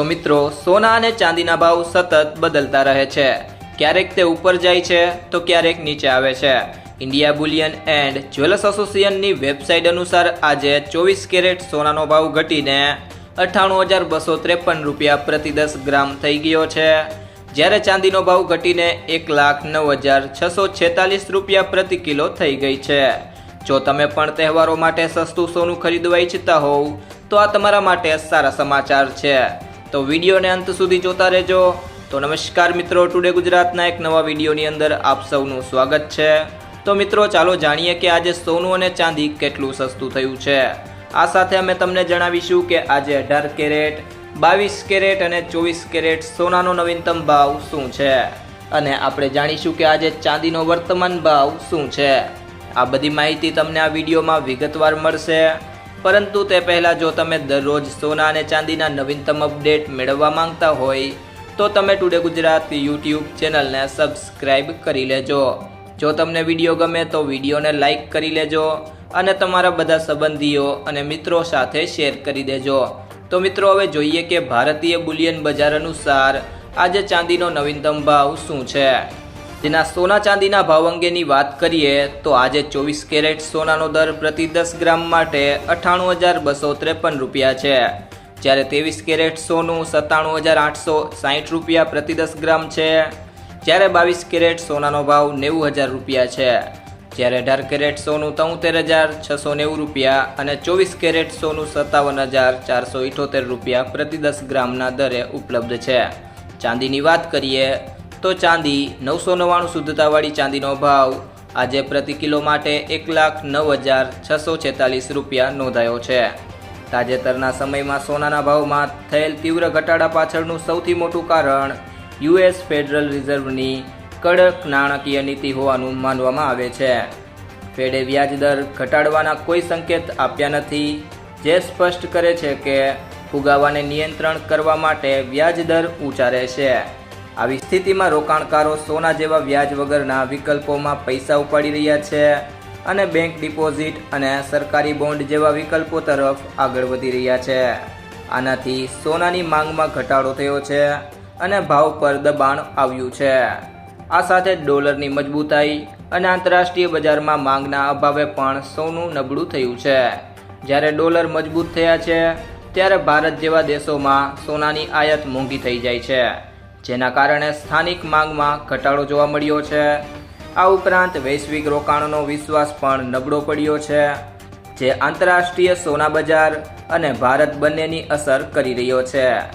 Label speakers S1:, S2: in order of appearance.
S1: તો મિત્રો, સોના અને ચાંદીના ભાવ સતત બદલતા રહે છે. ક્યારેક તે ઉપર જાય છે, તો ક્યારેક નીચે આવે છે. ઇન્ડિયા બુલિયન એન્ડ જ્વેલર્સ એસોસિએશનની વેબસાઇટ અનુસાર આજે ચોવીસ કેરેટ સોનાનો ભાવ ઘટીને અઠ્ઠાણું હજાર બસો ત્રેપન રૂપિયા પ્રતિ દસ ગ્રામ થઈ ગયો છે. જ્યારે ચાંદીનો ભાવ ઘટીને એક લાખ નવ હજાર છસો છેતાલીસ રૂપિયા પ્રતિ કિલો થઈ ગઈ છે. જો તમે પણ તહેવારો માટે સસ્તું સોનું ખરીદવા ઈચ્છતા હોવ, તો આ તમારા માટે સારા સમાચાર છે. તો વિડીયોને અંત સુધી જોતા રહેજો. તો નમસ્કાર મિત્રો ટુડે ગુજરાતના એક નવા વિડીયોની અંદર આપ સૌનું સ્વાગત છે. તો મિત્રો, ચાલો જાણીએ કે આજે સોનું અને ચાંદી કેટલું સસ્તું થયું છે. આ સાથે અમે તમને જણાવીશું કે આજે અઢાર કેરેટ, બાવીસ કેરેટ અને ચોવીસ કેરેટ સોનાનો નવીનતમ ભાવ શું છે? અને આપણે જાણીશું કે આજે ચાંદીનો વર્તમાન ભાવ શું છે? આ બધી માહિતી તમને આ વિડીયોમાં વિગતવાર મળશે. પરંતુ તે પહેલાં જો તમે દરરોજ સોના અને ચાંદીના નવીનતમ અપડેટ મેળવવા માંગતા હોય, તો તમે ટુડે ગુજરાત યુટ્યુબ ચેનલને સબસ્ક્રાઈબ કરી લેજો. જો તમને વીડિયો ગમે તો વિડીયોને લાઇક કરી લેજો અને તમારા બધા સંબંધીઓ અને મિત્રો સાથે શેર કરી દેજો. તો મિત્રો, હવે જોઈએ કે ભારતીય બુલિયન બજાર અનુસાર આજે ચાંદીનો નવીનતમ ભાવ શું છે? જેના સોના ચાંદીના ભાવ અંગેની વાત કરીએ તો આજે ચોવીસ કેરેટ સોનાનો દર પ્રતિ દસ ગ્રામ માટે અઠ્ઠાણું હજાર બસો ત્રેપન રૂપિયા છે. જ્યારે ત્રેવીસ કેરેટ સોનું સત્તાણું હજાર આઠસો સાહીઠ રૂપિયા પ્રતિ દસ ગ્રામ છે. જ્યારે બાવીસ કેરેટ સોનાનો ભાવ નેવું હજાર રૂપિયા છે. જ્યારે અઢાર કેરેટ સોનું તોતેર હજાર છસો નેવું રૂપિયા અને ચોવીસ કેરેટ સોનું સત્તાવન હજાર ચારસો ઇઠોતેર રૂપિયા પ્રતિ દસ ગ્રામના દરે ઉપલબ્ધ છે. ચાંદીની વાત કરીએ તો ચાંદી, નવસો નવ્વાણું શુદ્ધતાવાળી ચાંદીનો ભાવ. આજે પ્રતિ કિલો માટે એક લાખ નવ હજાર છસો છેતાલીસ રૂપિયા નોંધાયો છે. તાજેતરના સમયમાં સોનાના ભાવમાં થયેલ તીવ્ર ઘટાડા પાછળનું સૌથી મોટું કારણ યુએસ ફેડરલ રિઝર્વની કડક નાણાકીય નીતિ હોવાનું માનવામાં આવે છે. ફેડે વ્યાજ દર ઘટાડવાના કોઈ સંકેત આપ્યા નથી, જે સ્પષ્ટ કરે છે કે ફુગાવાને નિયંત્રણ કરવા માટે વ્યાજ દર ઊંચા રહેશે. આવી સ્થિતિમાં રોકાણકારો સોના જેવા વ્યાજ વગરના વિકલ્પોમાં પૈસા ઉપાડી રહ્યા છે અને બેંક ડિપોઝિટ અને સરકારી બોન્ડ જેવા વિકલ્પો તરફ આગળ વધી રહ્યા છે. આનાથી સોનાની માંગમાં ઘટાડો થયો છે અને ભાવ પર દબાણ આવ્યું છે. આ સાથે ડોલરની મજબૂતાઈ અને આંતરરાષ્ટ્રીય બજારમાં માંગના અભાવે પણ સોનું નબળું થયું છે. જ્યારે ડોલર મજબૂત થયા છે, ત્યારે ભારત જેવા દેશોમાં સોનાની આયાત મોંઘી થઈ જાય છે. જેના કારણે સ્થાનિક માંગમાં ઘટાડો જોવા મળ્યો છે. આ ઉપરાંત વૈશ્વિક રોકાણનો વિશ્વાસ પણ નબળો પડ્યો છે, જે આંતરરાષ્ટ્રીય સોના બજાર અને ભારત બંનેની અસર કરી રહ્યો છે.